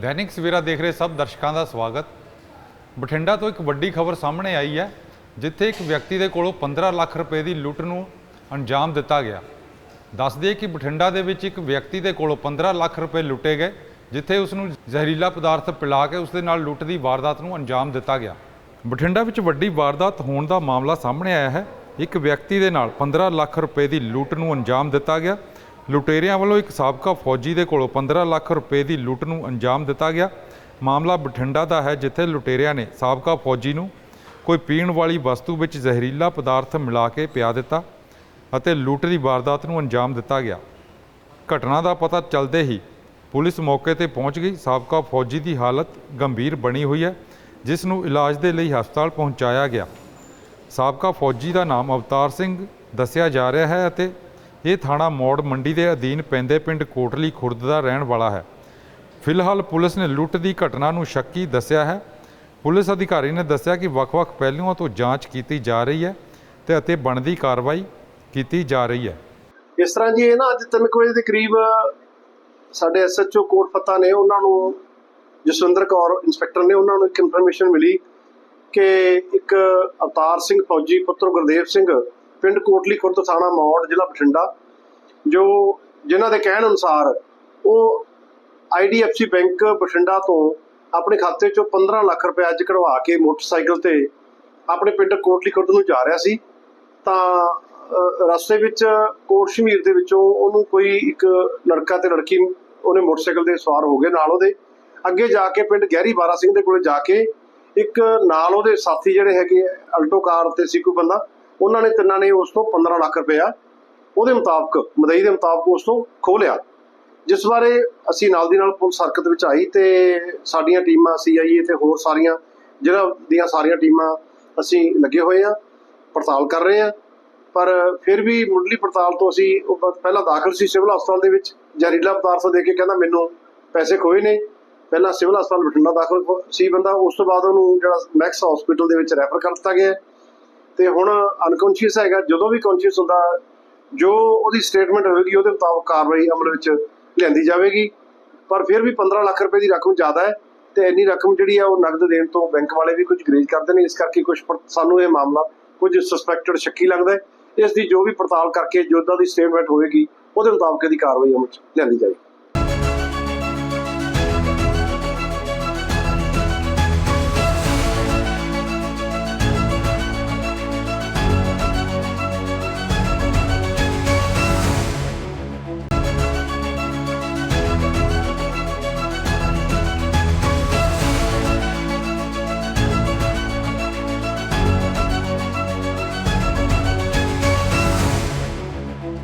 ਦੈਨਿਕ ਸਵੇਰਾ ਦੇਖ ਰਹੇ ਸਭ ਦਰਸ਼ਕਾਂ ਦਾ ਸਵਾਗਤ। ਬਠਿੰਡਾ ਤੋਂ ਇੱਕ ਵੱਡੀ ਖਬਰ ਸਾਹਮਣੇ ਆਈ ਹੈ, ਜਿੱਥੇ ਇੱਕ ਵਿਅਕਤੀ ਦੇ ਕੋਲੋਂ 15 ਲੱਖ ਰੁਪਏ ਦੀ ਲੁੱਟ ਨੂੰ ਅੰਜਾਮ ਦਿੱਤਾ ਗਿਆ। ਦੱਸ ਕਿ ਬਠਿੰਡਾ ਦੇ ਵਿੱਚ ਇੱਕ ਵਿਅਕਤੀ ਦੇ ਕੋਲੋਂ 15 ਲੱਖ ਰੁਪਏ ਲੁੱਟੇ ਗਏ, ਜਿੱਥੇ ਉਸ ਨੂੰ ਜ਼ਹਿਰੀਲਾ ਪਦਾਰਥ ਪਿਲਾ ਕੇ ਉਸ ਦੇ ਨਾਲ ਲੁੱਟ ਦੀ ਵਾਰਦਾਤ ਨੂੰ ਅੰਜਾਮ ਦਿੱਤਾ ਗਿਆ। ਬਠਿੰਡਾ ਵਿੱਚ ਵੱਡੀ ਵਾਰਦਾਤ ਹੋਣ ਦਾ ਮਾਮਲਾ ਸਾਹਮਣੇ ਆਇਆ ਹੈ। ਇੱਕ ਵਿਅਕਤੀ ਦੇ ਨਾਲ 15 ਲੱਖ ਰੁਪਏ ਦੀ ਲੁੱਟ ਨੂੰ ਅੰਜਾਮ ਦਿੱਤਾ ਗਿਆ ਲੁਟੇਰਿਆਂ ਵੱਲੋਂ ਇੱਕ ਸਾਬਕਾ ਫੌਜੀ ਦੇ ਕੋਲੋਂ 15 ਲੱਖ ਰੁਪਏ ਦੀ ਲੁੱਟ ਨੂੰ ਅੰਜਾਮ ਦਿੱਤਾ ਗਿਆ। ਮਾਮਲਾ ਬਠਿੰਡਾ ਦਾ ਹੈ, ਜਿੱਥੇ ਲੁਟੇਰਿਆਂ ਨੇ ਸਾਬਕਾ ਫੌਜੀ ਨੂੰ ਕੋਈ ਪੀਣ ਵਾਲੀ ਵਸਤੂ ਵਿੱਚ ਜ਼ਹਿਰੀਲਾ ਪਦਾਰਥ ਮਿਲਾ ਕੇ ਪਿਆ ਦਿੱਤਾ ਅਤੇ ਲੁੱਟ ਦੀ ਵਾਰਦਾਤ ਨੂੰ ਅੰਜਾਮ ਦਿੱਤਾ ਗਿਆ। ਘਟਨਾ ਦਾ ਪਤਾ ਚੱਲਦੇ ਹੀ ਪੁਲਿਸ ਮੌਕੇ ਤੇ ਪਹੁੰਚ ਗਈ। ਸਾਬਕਾ ਫੌਜੀ ਦੀ ਹਾਲਤ ਗੰਭੀਰ ਬਣੀ ਹੋਈ ਹੈ, ਜਿਸ ਨੂੰ ਇਲਾਜ ਦੇ ਲਈ ਹਸਪਤਾਲ ਪਹੁੰਚਾਇਆ ਗਿਆ। ਸਾਬਕਾ ਫੌਜੀ ਦਾ ਨਾਮ ਅਵਤਾਰ ਸਿੰਘ ਦੱਸਿਆ ਜਾ ਰਿਹਾ ਹੈ ਅਤੇ ਇਹ ਥਾਣਾ ਮੋੜ ਮੰਡੀ ਦੇ ਅਧੀਨ ਪੈਂਦੇ ਪਿੰਡ ਕੋਟਲੀ ਖੁਰਦ ਦਾ ਰਹਿਣ ਵਾਲਾ ਹੈ। ਫਿਲਹਾਲ ਪੁਲਿਸ ਨੇ ਲੁੱਟ ਦੀ ਘਟਨਾ ਨੂੰ ਸ਼ੱਕੀ ਦੱਸਿਆ ਹੈ। ਪੁਲਿਸ ਅਧਿਕਾਰੀ ਨੇ ਦੱਸਿਆ ਕਿ ਵੱਖ-ਵੱਖ ਪਹਿਲੂਆਂ ਤੋਂ ਜਾਂਚ ਕੀਤੀ ਜਾ ਰਹੀ ਹੈ ਤੇ ਅਤੇ ਬਣਦੀ ਕਾਰਵਾਈ ਕੀਤੀ ਜਾ ਰਹੀ ਹੈ। ਇਸ ਤਰ੍ਹਾਂ ਜੀ ਇਹ ਨਾ ਅੱਜ 3 ਵਜੇ ਦੇ ਕਰੀਬ ਸਾਡੇ ਐਸਐਚਓ ਕੋਟ ਫੱਤਾ ਨੇ ਉਹਨਾਂ ਨੂੰ, ਜਸਵਿੰਦਰ ਕੌਰ ਇੰਸਪੈਕਟਰ ਨੇ ਉਹਨਾਂ ਨੂੰ ਇੱਕ ਇਨਫੋਰਮੇਸ਼ਨ ਮਿਲੀ ਕਿ ਇੱਕ ਅਵਤਾਰ ਸਿੰਘ ਫੌਜੀ ਪੁੱਤਰ ਗੁਰਦੇਵ ਸਿੰਘ ਪਿੰਡ ਕੋਟਲੀ ਖੁਰਦ ਥਾਣਾ ਮੌੜ, ਜ਼ਿਲ੍ਹਾ ਬਠਿੰਡਾ, ਜੋ ਜਿਨ੍ਹਾਂ ਦੇ ਕਹਿਣ ਅਨੁਸਾਰ ਉਹ ਆਈਡੀਐਫਸੀ ਬੈਂਕ ਬਠਿੰਡਾ ਤੋਂ ਆਪਣੇ ਖਾਤੇ ਚੋਂ 15 ਲੱਖ ਰੁਪਏ ਅੱਜ ਕਢਵਾ ਕੇ ਮੋਟਰਸਾਈਕਲ ਤੇ ਆਪਣੇ ਪਿੰਡ ਕੋਟਲੀ ਖੁਰਦ ਨੂੰ ਜਾ ਰਿਹਾ ਸੀ। ਤਾਂ ਰਸਤੇ ਵਿੱਚ ਕੋਟ ਸ਼ਮੀਰ ਦੇ ਵਿੱਚੋਂ ਉਹਨੂੰ ਕੋਈ ਇੱਕ ਲੜਕਾ ਤੇ ਲੜਕੀ ਉਹਨੇ ਮੋਟਰਸਾਈਕਲ ਦੇ ਸਵਾਰ ਹੋ ਗਏ ਨਾਲ ਉਹਦੇ। ਅੱਗੇ ਜਾ ਕੇ ਪਿੰਡ ਗਹਿਰੀ ਬਾਰਾ ਸਿੰਘ ਦੇ ਕੋਲੇ ਜਾ ਕੇ ਇੱਕ ਨਾਲ ਉਹਦੇ ਸਾਥੀ ਜਿਹੜੇ ਹੈਗੇ ਅਲਟੋ ਕਾਰ ਤੇ ਸੀ ਕੋਈ ਬੰਦਾ। ਉਹਨਾਂ ਨੇ ਤਿੰਨਾਂ ਨੇ ਉਸ ਤੋਂ 15 ਲੱਖ ਰੁਪਇਆ ਉਹਦੇ ਮੁਤਾਬਕ, ਮਦਈ ਦੇ ਮੁਤਾਬਕ ਉਸ ਤੋਂ ਖੋਹ ਲਿਆ। ਜਿਸ ਬਾਰੇ ਅਸੀਂ ਨਾਲ ਦੀ ਨਾਲ ਪੁਲਿਸ ਹਰਕਤ ਵਿੱਚ ਆਈ ਤੇ ਸਾਡੀਆਂ ਟੀਮਾਂ ਸੀਆਈਏ ਤੇ ਹੋਰ ਸਾਰੀਆਂ, ਜਿਹੜਾ ਦੀਆਂ ਸਾਰੀਆਂ ਟੀਮਾਂ ਅਸੀਂ ਲੱਗੇ ਹੋਏ ਆ ਪੜਤਾਲ ਕਰ ਰਹੇ ਆ ਪਰ ਫਿਰ ਵੀ ਮੁੱਢਲੀ ਪੜਤਾਲ ਤੋਂ ਅਸੀਂ ਉਹ ਪਹਿਲਾਂ ਦਾਖਲ ਸੀ ਸਿਵਲ ਹਸਪਤਾਲ ਦੇ ਵਿੱਚ, ਜ਼ਹਿਰੀਲਾ ਪਦਾਰਥ ਦੇ ਕੇ ਕਹਿੰਦਾ ਮੈਨੂੰ ਪੈਸੇ ਖੋਏ ਨੇ। ਪਹਿਲਾਂ ਸਿਵਲ ਹਸਪਤਾਲ ਬਠਿੰਡਾ ਦਾਖਲ ਸੀ ਬੰਦਾ, ਉਸ ਤੋਂ ਬਾਅਦ ਉਹਨੂੰ ਜਿਹੜਾ ਮੈਕਸ ਹਸਪੀਟਲ ਦੇ ਵਿੱਚ ਰੈਫਰ ਕਰ ਦਿੱਤਾ ਗਿਆ। ਤੇ ਹੁਣ ਅਨਕੌਂਸ਼ੀਅਸ ਹੈਗਾ, ਜਦੋਂ ਵੀ ਕੌਂਸ਼ੀਅਸ ਹੁੰਦਾ, ਜੋ ਉਹਦੀ ਸਟੇਟਮੈਂਟ ਹੋਵੇਗੀ, ਉਹਦੇ ਮੁਤਾਬਕ ਕਾਰਵਾਈ ਅਮਲ ਵਿੱਚ ਲਿਆਂਦੀ ਜਾਵੇਗੀ। ਪਰ ਫਿਰ ਵੀ 15 ਲੱਖ ਰੁਪਏ ਦੀ ਰਕਮ ਜ਼ਿਆਦਾ ਹੈ ਤੇ ਇੰਨੀ ਰਕਮ ਜਿਹੜੀ ਆ, ਉਹ ਨਗਦ ਦੇਣ ਤੋਂ ਬੈਂਕ ਵਾਲੇ ਵੀ ਕੁਝ ਗਰੇਜ ਕਰਦੇ ਨੇ। ਇਸ ਕਰਕੇ ਕੁਝ ਸਾਨੂੰ ਇਹ ਮਾਮਲਾ ਕੁਝ ਸਸਪੈਕਟਡ ਸ਼ੱਕੀ ਲੱਗਦਾ ਹੈ। ਇਸ ਦੀ ਜੋ ਵੀ ਪੜਤਾਲ ਕਰਕੇ ਜੋ ਉਹਦਾ ਦੀ ਸਟੇਟਮੈਂਟ ਹੋਵੇਗੀ, ਉਹਦੇ ਮੁਤਾਬਕ ਇਹਦੀ ਕਾਰਵਾਈ ਅਮਲ ਚ ਲਿਆਂਦੀ ਜਾਏਗੀ